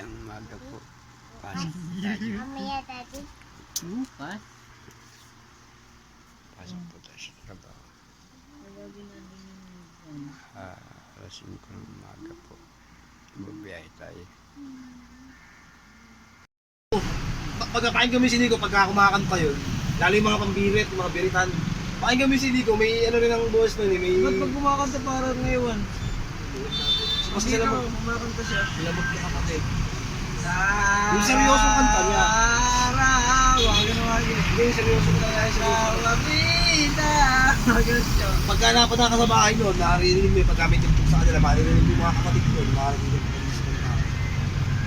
Magandang umaga po. Pasok po tayo. Mamaya, Daddy. Hmm? Pa? Pasok po tayo sa trabaho. Ah, alas 5 ng umaga po. Bubiyahe tayo. Pag- Pagkapain kami si Nico, pagka kumakanta yun, lalo yung mga pambirit, yung mga biritan, pakin kami si Nico, may ano rin ang buwas nun eh, may... Ba't pag kumakanta parang ngayon? Kasi Hindi sila na mag... kumakanta siya. Sila magkakapatid. Yung seryosong kanta niya. Hindi, yung seryosong kanta niya. Pagka napunta ka sa bahay nun, nakarinig mo yung pagka may tugtog sa kanila, maririnig mo yung mga kapatid nun, makarinig mo yung sa kanta.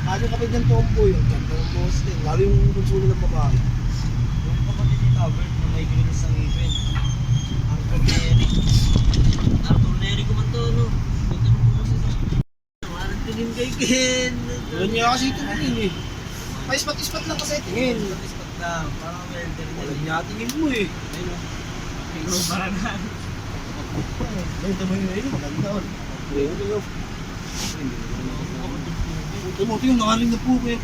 Lalo kapag ng tombo yun, ganda ng buwas din, lalo yung konsulo ng babae. Yung kapatid ni Tabert na may grinis ng ipin. Arthur Neri. Arthur Neri ko man to, no? Ganda mo po kasi sa... Parang tingin kay Ken. Yun niya kasi rin eh. Pa-ispat-ispat lang kasi tingin. Ispat lang. Parang welder Wala niya. niya tingin mo eh. Ayun, no? Ikaw parang Ay, ito mo yun, maganda on. Ayun, ayun. Ito mo, ito yung nakaling na po eh.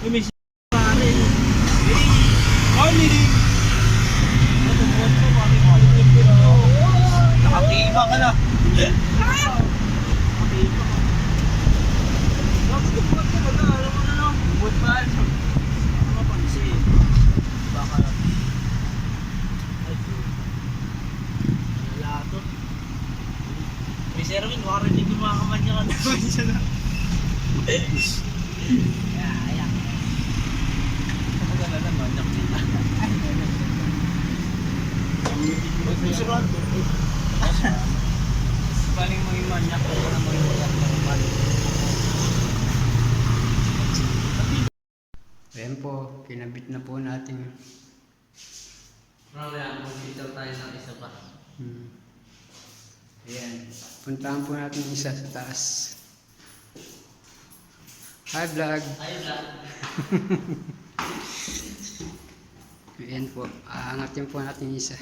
Uy, may s*** pare. Family! Natumuhan ko, pare. Pare, Nakatiba ka na. Bakit ko po ito? Baga, alam mo na lang. Buwan pa. Ano mapansin? Baka Ay, wala to. May Sherwin, baka rin hindi kumakamanya ka naman siya na. Kaya, ayan. Kapag na manyak kita. Magsusuran. Paling maging manyak ko na maging manyak. Ayan po, kinabit na po natin. Mamaya, mag-picture tayo ng isa pa. Hmm. Ayan. Puntahan po natin isa sa taas. Hi vlog! Ayun lang. Ayan po, aangatin po natin isa.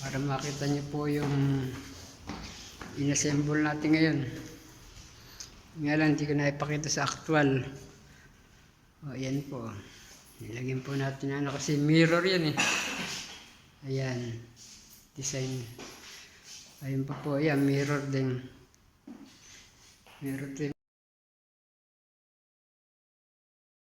Para makita niyo po yung inassemble natin ngayon. Nga lang, hindi ko na ipakita sa actual. O, ayan po. Nilagyan po natin ano kasi mirror yan eh. Ayan. Design. Ayun pa po, ayan, mirror din. Mirror din.